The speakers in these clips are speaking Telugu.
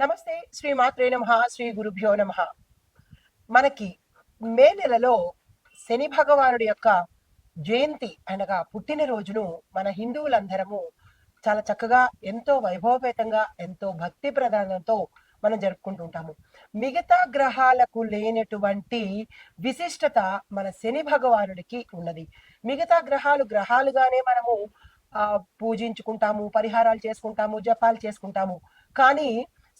నమస్తే శ్రీ మాత్రే నమ శ్రీ గురుభ్యో నమ. మనకి మే నెలలో శని భగవానుడి యొక్క జయంతి అనగా పుట్టినరోజును మన హిందువులందరము చాలా చక్కగా ఎంతో వైభవపేతంగా ఎంతో భక్తి ప్రధానంతో మనం జరుపుకుంటుంటాము మిగతా గ్రహాలకు లేనటువంటి విశిష్టత మన శని భగవానుడికి ఉన్నది. మిగతా గ్రహాలు గ్రహాలుగానే మనము ఆ పూజించుకుంటాము పరిహారాలు చేసుకుంటాము జపాలు చేసుకుంటాము. కానీ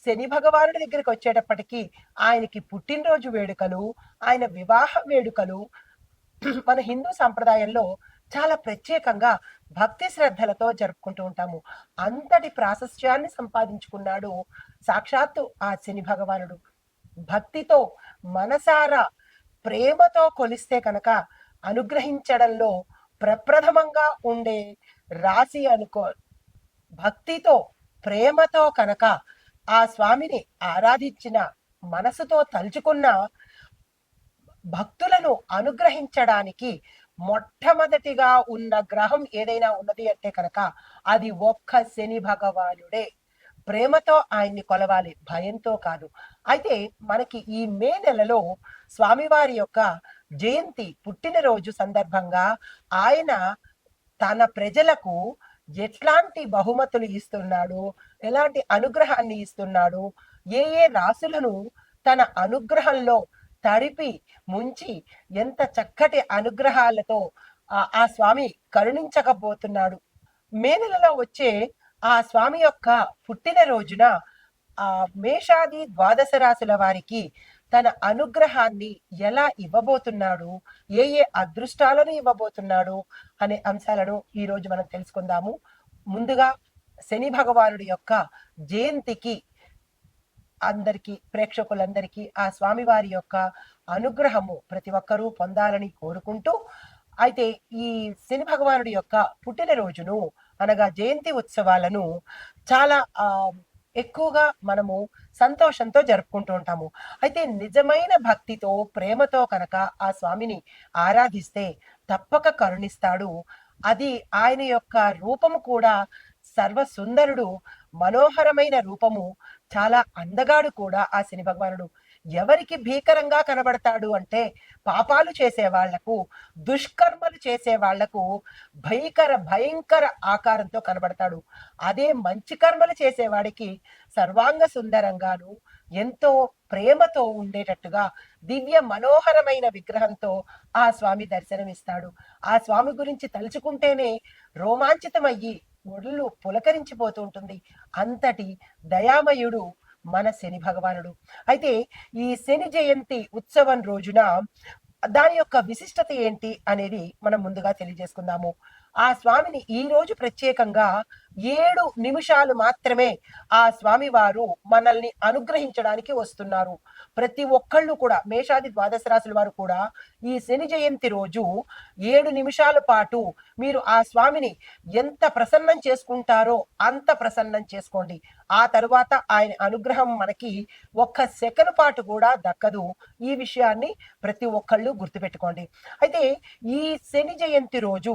శని భగవానుడి దగ్గరికి వచ్చేటప్పటికీ ఆయనకి పుట్టినరోజు వేడుకలు ఆయన వివాహ వేడుకలు మన హిందూ సంప్రదాయంలో చాలా ప్రత్యేకంగా భక్తి శ్రద్ధలతో జరుపుకుంటూ ఉంటాము. అంతటి ప్రాశస్త్యాన్ని సంపాదించుకున్నాడు సాక్షాత్తు ఆ శని భగవానుడు. భక్తితో మనసారా ప్రేమతో కొలిస్తే కనుక అనుగ్రహించడంలో ప్రప్రథమంగా ఉండే రాశి అనుకో భక్తితో ప్రేమతో కనుక ఆ స్వామిని ఆరాధించిన మనసుతో తలుచుకున్న భక్తులను అనుగ్రహించడానికి మొట్టమొదటిగా ఉన్న గ్రహం ఏదైనా ఉన్నది అంటే కనుక అది ఒక్క శని భగవానుడే. ప్రేమతో ఆయన్ని కొలవాలి భయంతో కాదు. అయితే మనకి ఈ మే నెలలో స్వామివారి యొక్క జయంతి పుట్టినరోజు సందర్భంగా ఆయన తన ప్రజలకు ఎట్లాంటి బహుమతులు ఇస్తున్నాడు ఎలాంటి అనుగ్రహాన్ని ఇస్తున్నాడు? ఏ ఏ రాసులను తన అనుగ్రహంలో తడిపి ముంచి ఎంత చక్కటి అనుగ్రహాలతో ఆ స్వామి కరుణించకపోతున్నాడు? మే నెలలో వచ్చే ఆ స్వామి యొక్క పుట్టినరోజున ఆ మేషాది ద్వాదశ రాశుల వారికి తన అనుగ్రహాన్ని ఎలా ఇవ్వబోతున్నాడు? ఏ ఏ అదృష్టాలను ఇవ్వబోతున్నాడు? అనే అంశాలను ఈరోజు మనం తెలుసుకుందాము. ముందుగా శని భగవానుడి యొక్క జయంతికి అందరికీ ప్రేక్షకులందరికీ ఆ స్వామివారి యొక్క అనుగ్రహము ప్రతి ఒక్కరూ పొందాలని కోరుకుంటూ అయితే ఈ శని భగవానుడి యొక్క పుట్టినరోజును అనగా జయంతి ఉత్సవాలను చాలా ఎక్కువగా మనము సంతోషంతో జరుపుకుంటూ ఉంటాము. అయితే నిజమైన భక్తితో ప్రేమతో కనుక ఆ స్వామిని ఆరాధిస్తే తప్పక కరుణిస్తాడు. అది ఆయన యొక్క రూపము కూడా సర్వసుందరుడు మనోహరమైన రూపము చాలా అందగాడు కూడా ఆ శని భగవానుడు. ఎవరికి భీకరంగా కనబడతాడు అంటే పాపాలు చేసే వాళ్ళకు దుష్కర్మలు చేసే వాళ్ళకు భయంకర భయంకర ఆకారంతో కనబడతాడు. అదే మంచి కర్మలు చేసేవాడికి సర్వాంగ సుందరంగాను ఎంతో ప్రేమతో ఉండేటట్టుగా దివ్య మనోహరమైన విగ్రహంతో ఆ స్వామి దర్శనమిస్తాడు. ఆ స్వామి గురించి తలుచుకుంటేనే రోమాంచితమయ్యి ఒళ్ళు పులకరించిపోతూ ఉంటుంది. అంతటి దయామయుడు మన శని భగవానుడు. అయితే ఈ శని జయంతి ఉత్సవం రోజున దాని యొక్క విశిష్టత ఏంటి అనేది మనం ముందుగా తెలియజేసుకుందాము. ఆ స్వామిని ఈ రోజు ప్రత్యేకంగా ఏడు నిమిషాలు మాత్రమే ఆ స్వామి వారు మనల్ని అనుగ్రహించడానికి వస్తున్నారు. ప్రతి ఒక్కళ్ళు కూడా మేషాది ద్వాదశ రాశుల వారు కూడా ఈ శని జయంతి రోజు ఏడు నిమిషాల పాటు మీరు ఆ స్వామిని ఎంత ప్రసన్నం చేసుకుంటారో అంత ప్రసన్నం చేసుకోండి. ఆ తరువాత ఆయన అనుగ్రహం మనకి ఒక్క సెకండ్ పాటు కూడా దక్కదు. ఈ విషయాన్ని ప్రతి ఒక్కళ్ళు గుర్తుపెట్టుకోండి. అయితే ఈ శని జయంతి రోజు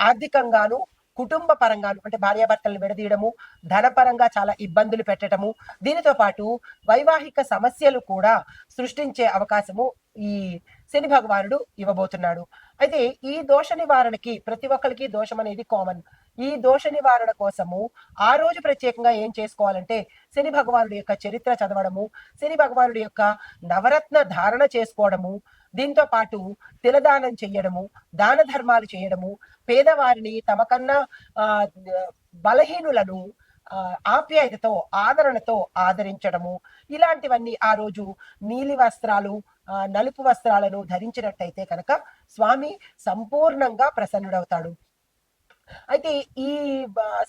ఆర్థికంగాను కుటుంబ పరంగాను అంటే భార్యాభర్తలను విడదీయడము ధనపరంగా చాలా ఇబ్బందులు పెట్టడము దీనితో పాటు వైవాహిక సమస్యలు కూడా సృష్టించే అవకాశము ఈ శని భగవానుడు ఇవ్వబోతున్నాడు. అయితే ఈ దోష నివారణకి ప్రతి ఒక్కరికి దోషం అనేది కామన్ ఈ దోష నివారణ కోసము ఆ రోజు ప్రత్యేకంగా ఏం చేసుకోవాలంటే శని భగవానుడి యొక్క చరిత్ర చదవడము శని భగవానుడి యొక్క నవరత్న ధారణ చేసుకోవడము దీంతో పాటు తిలదానం చేయడము దాన ధర్మాలు చేయడము పేదవారిని తమకన్నా కన్నా బలహీనులను ఆప్యాయతతో ఆదరణతో ఆదరించడము. ఇలాంటివన్నీ ఆ రోజు నీలి వస్త్రాలు నలుపు వస్త్రాలను ధరించినట్టయితే కనుక స్వామి సంపూర్ణంగా ప్రసన్నుడవుతాడు. అయితే ఈ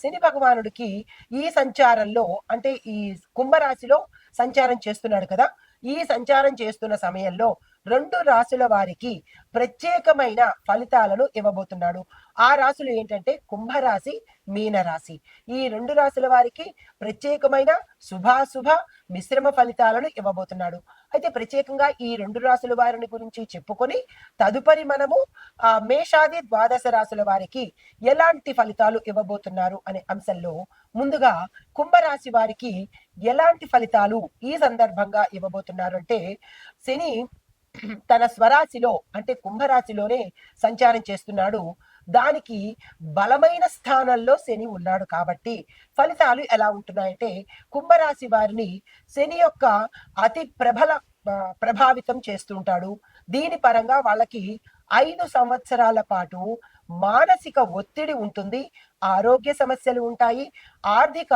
శని భగవానుడికి ఈ సంచారంలో అంటే ఈ కుంభరాశిలో సంచారం చేస్తున్నాడు కదా ఈ సంచారం చేస్తున్న సమయంలో రెండు రాసుల వారికి ప్రత్యేకమైన ఫలితాలను ఇవ్వబోతున్నాడు. ఆ రాశులు ఏంటంటే కుంభరాశి మీనరాశి. ఈ రెండు రాశుల వారికి ప్రత్యేకమైన శుభాశుభ మిశ్రమ ఫలితాలను ఇవ్వబోతున్నాడు. అయితే ప్రత్యేకంగా ఈ రెండు రాశుల వారిని గురించి చెప్పుకొని తదుపరి మనము ఆ మేషాది ద్వాదశ రాశుల వారికి ఎలాంటి ఫలితాలు ఇవ్వబోతున్నారు అనే అంశంలో ముందుగా కుంభరాశి వారికి ఎలాంటి ఫలితాలు ఈ సందర్భంగా ఇవ్వబోతున్నారు అంటే శని తన స్వరాశిలో అంటే కుంభరాశిలోనే సంచారం చేస్తున్నాడు. దానికి బలమైన స్థానంలో శని ఉన్నాడు కాబట్టి ఫలితాలు ఎలా ఉంటున్నాయంటే కుంభరాశి వారిని శని యొక్క అతి ప్రబల ప్రభావితం చేస్తుంటాడు. దీని పరంగా వాళ్ళకి ఐదు సంవత్సరాల పాటు మానసిక ఒత్తిడి ఉంటుంది ఆరోగ్య సమస్యలు ఉంటాయి ఆర్థిక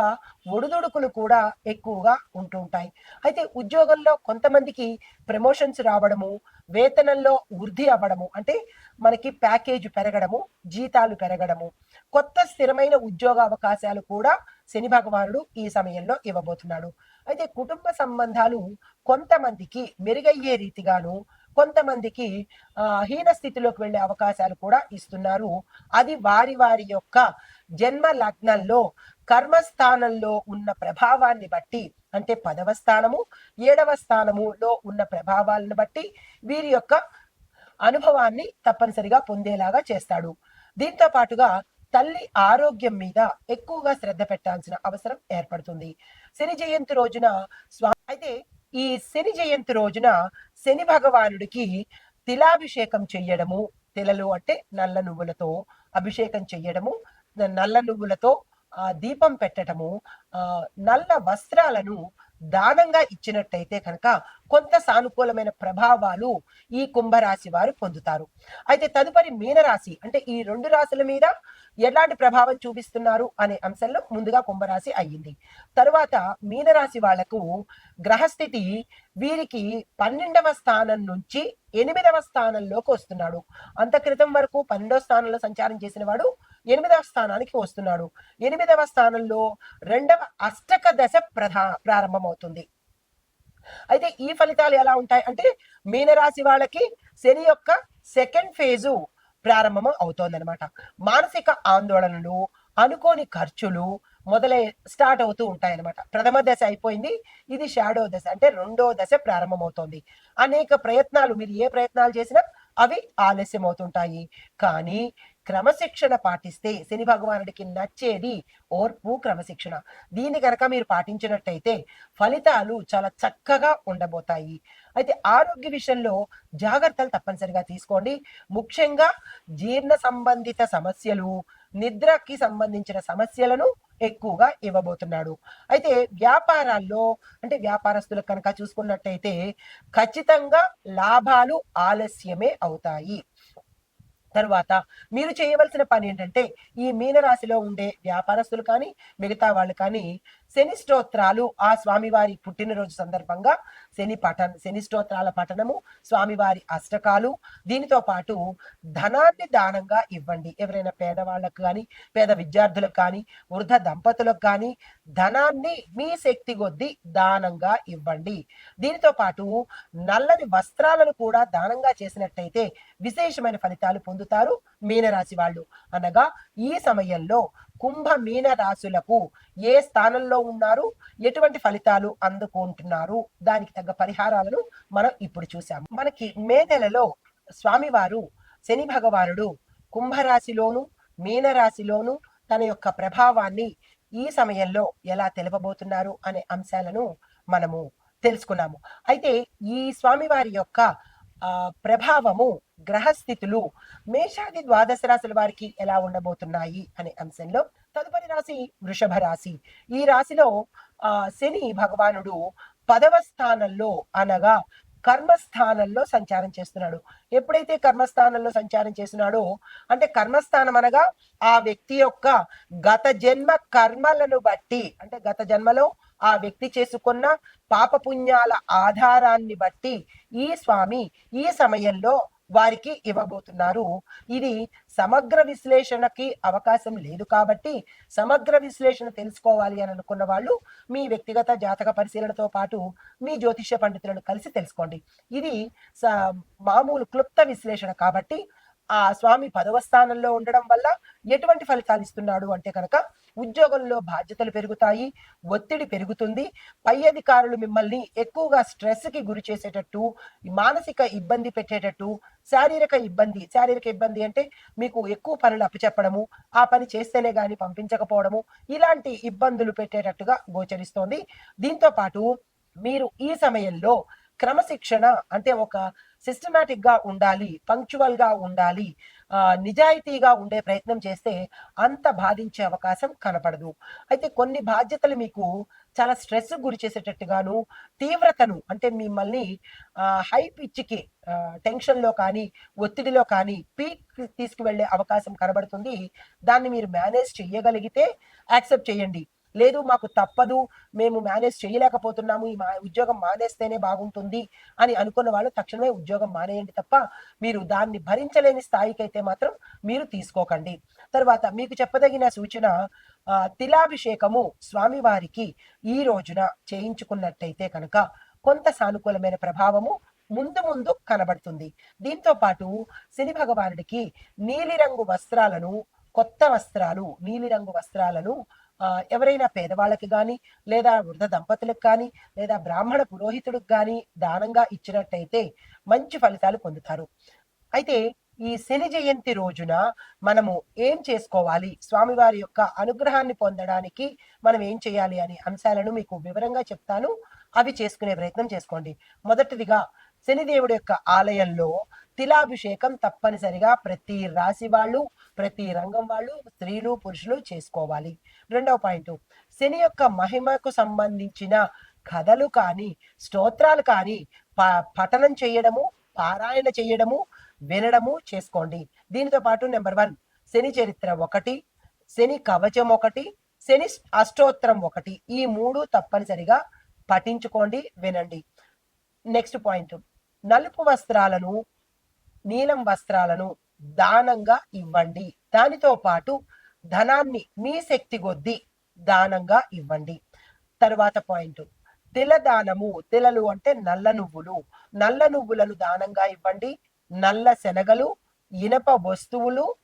ఒడిదుడుకులు కూడా ఎక్కువగా ఉంటుంటాయి అయితే ఉద్యోగంలో కొంతమందికి ప్రమోషన్స్ రావడము వేతనంలో వృద్ధి అవ్వడము అంటే మనకి ప్యాకేజ్ పెరగడము జీతాలు పెరగడము కొత్త స్థిరమైన ఉద్యోగ అవకాశాలు కూడా శని భగవానుడు ఈ సమయంలో ఇవ్వబోతున్నాడు. అయితే కుటుంబ సంబంధాలు కొంతమందికి మెరుగయ్యే రీతిగాను కొంతమందికి హీన స్థితిలోకి వెళ్ళే అవకాశాలు కూడా ఇస్తున్నారు. అది వారి వారి యొక్క జన్మ లగ్నంలో కర్మస్థానంలో ఉన్న ప్రభావాన్ని బట్టి అంటే పదవ స్థానము ఏడవ స్థానములో ఉన్న ప్రభావాలను బట్టి వీరి యొక్క అనుభవాన్ని తప్పనిసరిగా పొందేలాగా చేస్తాడు. దీంతో పాటుగా తల్లి ఆరోగ్యం మీద ఎక్కువగా శ్రద్ధ పెట్టాల్సిన అవసరం ఏర్పడుతుంది. శని జయంతి రోజున స్వా అయితే ఈ శని జయంతి రోజున శని భగవానుడికి తిలాభిషేకం చెయ్యడము తిలలు అంటే నల్ల నువ్వులతో అభిషేకం చెయ్యడము నల్ల నువ్వులతో ఆ దీపం పెట్టడము ఆ నల్ల వస్త్రాలను దానంగా ఇచ్చినట్టయితే కనుక కొంత సానుకూలమైన ప్రభావాలు ఈ కుంభరాశి వారు పొందుతారు. అయితే తదుపరి మీనరాశి అంటే ఈ రెండు రాశుల మీద ఎలాంటి ప్రభావం చూపిస్తున్నారు అనే అంశంలో ముందుగా కుంభరాశి అయ్యింది. తరువాత మీనరాశి వాళ్ళకు గ్రహస్థితి వీరికి పన్నెండవ స్థానం నుంచి ఎనిమిదవ స్థానంలోకి వస్తున్నాడు. అంత క్రితం వరకు పన్నెండవ స్థానంలో సంచారం చేసిన వాడు ఎనిమిదవ స్థానానికి వస్తున్నాడు. ఎనిమిదవ స్థానంలో రెండవ అష్టక దశ ప్రధా ప్రారంభమవుతుంది. అయితే ఈ ఫలితాలు ఎలా ఉంటాయి? అంటే మీనరాశి వాళ్ళకి శని యొక్క సెకండ్ ఫేజు ప్రారంభం అవుతోందనమాట మానసిక ఆందోళనలు అనుకోని ఖర్చులు మొదలై స్టార్ట్ అవుతూ ఉంటాయి అనమాట ప్రథమ దశ అయిపోయింది. ఇది షాడో దశ. అంటే రెండో దశ ప్రారంభమవుతోంది. అనేక ప్రయత్నాలు మీరు ఏ ప్రయత్నాలు చేసినా అవి ఆలస్యం అవుతుంటాయి కానీ క్రమశిక్షణ పాటిస్తే శని భగవానుడికి నచ్చేది ఓర్పు క్రమశిక్షణ. దీన్ని గనక మీరు పాటించినట్టయితే ఫలితాలు చాలా చక్కగా ఉండబోతాయి. అయితే ఆరోగ్య విషయంలో జాగ్రత్తలు తప్పనిసరిగా తీసుకోండి. ముఖ్యంగా జీర్ణ సంబంధిత సమస్యలు నిద్రకి సంబంధించిన సమస్యలను ఎక్కువగా ఇవ్వబోతున్నాడు. అయితే వ్యాపారాల్లో అంటే వ్యాపారస్తులకు కనుక చూసుకున్నట్టయితే ఖచ్చితంగా లాభాలు ఆలస్యమే అవుతాయి. తర్వాత మీరు చేయవలసిన పని ఏంటంటే ఈ మీనరాశిలో ఉండే వ్యాపారస్తులు కానీ మిగతా వాళ్ళు కానీ శని స్తోత్రాలు ఆ స్వామివారి పుట్టినరోజు సందర్భంగా శని పఠన శని స్తోత్రాల పఠనము స్వామివారి అష్టకాలు దీనితో పాటు ధనాన్ని దానంగా ఇవ్వండి. ఎవరైనా పేదవాళ్ళకు కానీ పేద విద్యార్థులకు కానీ వృద్ధ దంపతులకు కానీ ధనాన్ని మీ శక్తి కొద్దీ దానంగా ఇవ్వండి. దీనితో పాటు నల్లని వస్త్రాలను కూడా దానంగా చేసినట్టయితే విశేషమైన ఫలితాలు పొందుతారు మీనరాశి వాళ్ళు. అనగా ఈ సమయంలో కుంభ మీన రాశులకు ఏ స్థానంలో ఉన్నారు? ఎటువంటి ఫలితాలు అందుకుంటున్నారు? దానికి తగ్గ పరిహారాలను మనం ఇప్పుడు చూసాము మనకి మే నెలలో స్వామివారు శని భగవానుడు కుంభరాశిలోను మీనరాశిలోను తన యొక్క ప్రభావాన్ని ఈ సమయంలో ఎలా తెలుపబోతున్నారు అనే అంశాలను మనము తెలుసుకున్నాము. అయితే ఈ స్వామివారి యొక్క ప్రభావము గ్రహస్థితులు మేషాది ద్వాదశ రాశుల వారికి ఎలా ఉండబోతున్నాయి అనే అంశంలో తదుపరి రాశి వృషభ రాశి. ఈ రాశిలో ఆ శని భగవానుడు పదవ స్థానంలో అనగా కర్మస్థానంలో సంచారం చేస్తున్నాడు. ఎప్పుడైతే కర్మస్థానంలో సంచారం చేస్తున్నాడో అంటే కర్మస్థానం అనగా ఆ వ్యక్తి యొక్క గత జన్మ కర్మలను బట్టి అంటే గత జన్మలో ఆ వ్యక్తి చేసుకున్న పాపపుణ్యాల ఆధారాన్ని బట్టి ఈ స్వామి ఈ సమయంలో వారికి ఇవ్వబోతున్నారు. ఇది సమగ్ర విశ్లేషణకి అవకాశం లేదు కాబట్టి సమగ్ర విశ్లేషణ తెలుసుకోవాలి అని అనుకున్న వాళ్ళు మీ వ్యక్తిగత జాతక పరిశీలనతో పాటు మీ జ్యోతిష్య పండితులను కలిసి తెలుసుకోండి. ఇది మామూలు క్లుప్త విశ్లేషణ కాబట్టి ఆ స్వామి పదవ స్థానంలో ఉండడం వల్ల ఎటువంటి ఫలితాలు ఇస్తున్నాడు అంటే కనుక ఉద్యోగంలో బాధ్యతలు పెరుగుతాయి ఒత్తిడి పెరుగుతుంది పై అధికారులు మిమ్మల్ని ఎక్కువగా స్ట్రెస్కి గురి చేసేటట్టు మానసిక ఇబ్బంది పెట్టేటట్టు శారీరక ఇబ్బంది శారీరక ఇబ్బంది అంటే మీకు ఎక్కువ పనులు అప్పచెప్పడము ఆ పని చేస్తేనే గాని పంపించకపోవడము ఇలాంటి ఇబ్బందులు పెట్టేటట్టుగా గోచరిస్తోంది. దీంతో పాటు మీరు ఈ సమయంలో క్రమశిక్షణ అంటే ఒక సిస్టమేటిక్గా ఉండాలి పంక్చువల్గా ఉండాలి నిజాయితీగా ఉండే ప్రయత్నం చేస్తే అంత బాధించే అవకాశం కనపడదు. అయితే కొన్ని బాధ్యతలు మీకు చాలా స్ట్రెస్ గురి చేసేటట్టుగాను తీవ్రతను అంటే మిమ్మల్ని హై పిచ్కి టెన్షన్లో కానీ ఒత్తిడిలో కానీ పీక్ తీసుకువెళ్ళే అవకాశం కనబడుతుంది. దాన్ని మీరు మేనేజ్ చేయగలిగితే యాక్సెప్ట్ చేయండి. లేదు మాకు తప్పదు మేము మేనేజ్ చేయలేకపోతున్నాము ఈ మా ఉద్యోగం మానేస్తేనే బాగుంటుంది అని అనుకున్న వాళ్ళు తక్షణమే ఉద్యోగం మానేయండి తప్ప మీరు దాన్ని భరించలేని స్థాయికి అయితే మాత్రం మీరు తీసుకోకండి. తర్వాత మీకు చెప్పదగిన సూచన తిలాభిషేకము స్వామివారికి ఈ రోజున చేయించుకున్నట్టయితే కనుక కొంత సానుకూలమైన ప్రభావము ముందు ముందు కనబడుతుంది. దీంతో పాటు శని భగవానుడికి నీలిరంగు వస్త్రాలను కొత్త వస్త్రాలు నీలిరంగు వస్త్రాలను ఎవరైనా పేదవాళ్ళకి కానీ లేదా వృద్ధ దంపతులకు కానీ లేదా బ్రాహ్మణ పురోహితుడికి కానీ దానంగా ఇచ్చినట్టయితే మంచి ఫలితాలు పొందుతారు. అయితే ఈ శని జయంతి రోజున మనము ఏం చేసుకోవాలి? స్వామివారి యొక్క అనుగ్రహాన్ని పొందడానికి మనం ఏం చేయాలి అనే అంశాలను మీకు వివరంగా చెప్తాను. అవి చేసుకునే ప్రయత్నం చేసుకోండి. మొదటిదిగా శనిదేవుడి యొక్క ఆలయంలో తిలాభిషేకం తప్పనిసరిగా ప్రతి రాశి వాళ్ళు ప్రతి రంగం వాళ్ళు స్త్రీలు పురుషులు చేసుకోవాలి. రెండవ పాయింట్ శని యొక్క మహిమకు సంబంధించిన కథలు కానీ స్తోత్రాలు కానీ ప- పఠనం చేయడము పారాయణ చేయడము వినడము చేసుకోండి. దీనితో పాటు నెంబర్ వన్ శని చరిత్ర ఒకటి శని కవచం ఒకటి శని అష్టోత్తరం ఒకటి. ఈ మూడు తప్పనిసరిగా పఠించుకోండి వినండి. నెక్స్ట్ పాయింట్ నలుపు వస్త్రాలను నీలం వస్త్రాలను దానంగా ఇవ్వండి. దానితో పాటు ధనాన్ని మీ శక్తి కొద్దీ దానంగా ఇవ్వండి. తర్వాత పాయింట్. తిల దానము తిలలు అంటే నల్ల నువ్వులు. నల్ల నువ్వులను దానంగా ఇవ్వండి. నల్ల శనగలు ఇనప వస్తువులు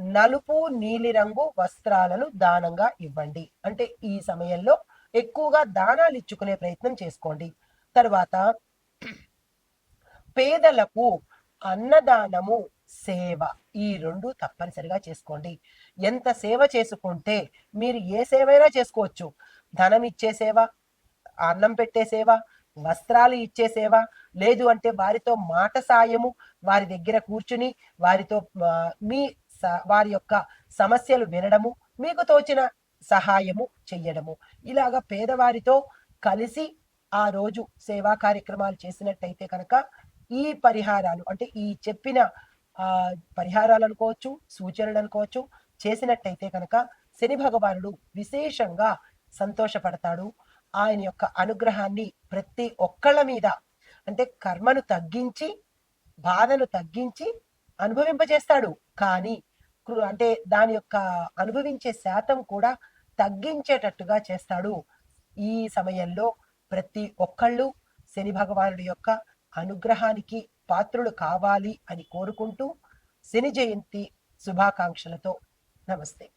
నలుపు నీలిరంగు వస్త్రాలను దానంగా ఇవ్వండి. అంటే ఈ సమయంలో ఎక్కువగా దానాలు ఇచ్చుకునే ప్రయత్నం చేసుకోండి. తర్వాత పేదలకు అన్నదానము సేవ. ఈ రెండు తప్పనిసరిగా చేసుకోండి. ఎంత సేవ చేసుకుంటే మీరు ఏ సేవైనా చేసుకోవచ్చు. ధనం ఇచ్చే సేవ అన్నం పెట్టే సేవ వస్త్రాలు ఇచ్చే సేవ లేదు అంటే వారితో మాట సాయము వారి దగ్గర కూర్చుని వారితో మీ స- వారి యొక్క సమస్యలు వినడము మీకు తోచిన సహాయము చెయ్యడము. ఇలాగా పేదవారితో కలిసి ఆ రోజు సేవా కార్యక్రమాలు చేసినట్టయితే కనుక ఈ పరిహారాలు అంటే ఈ చెప్పిన పరిహారాలు అనుకోవచ్చు సూచనలు అనుకోవచ్చు. చేసినట్టయితే కనుక శని భగవానుడు విశేషంగా సంతోషపడతాడు. ఆయన యొక్క అనుగ్రహాన్ని ప్రతి ఒక్కళ్ళ మీద అంటే కర్మను తగ్గించి బాధను తగ్గించి అనుభవింపజేస్తాడు. కానీ అంటే దాని యొక్క అనుభవించే శాతం కూడా తగ్గించేటట్టుగా చేస్తాడు. ఈ సమయంలో ప్రతి ఒక్కళ్ళు శని భగవానుడి యొక్క అనుగ్రహానికి పాత్రులు కావాలి అని కోరుకుంటూ శని జయంతి శుభాకాంక్షలతో నమస్తే.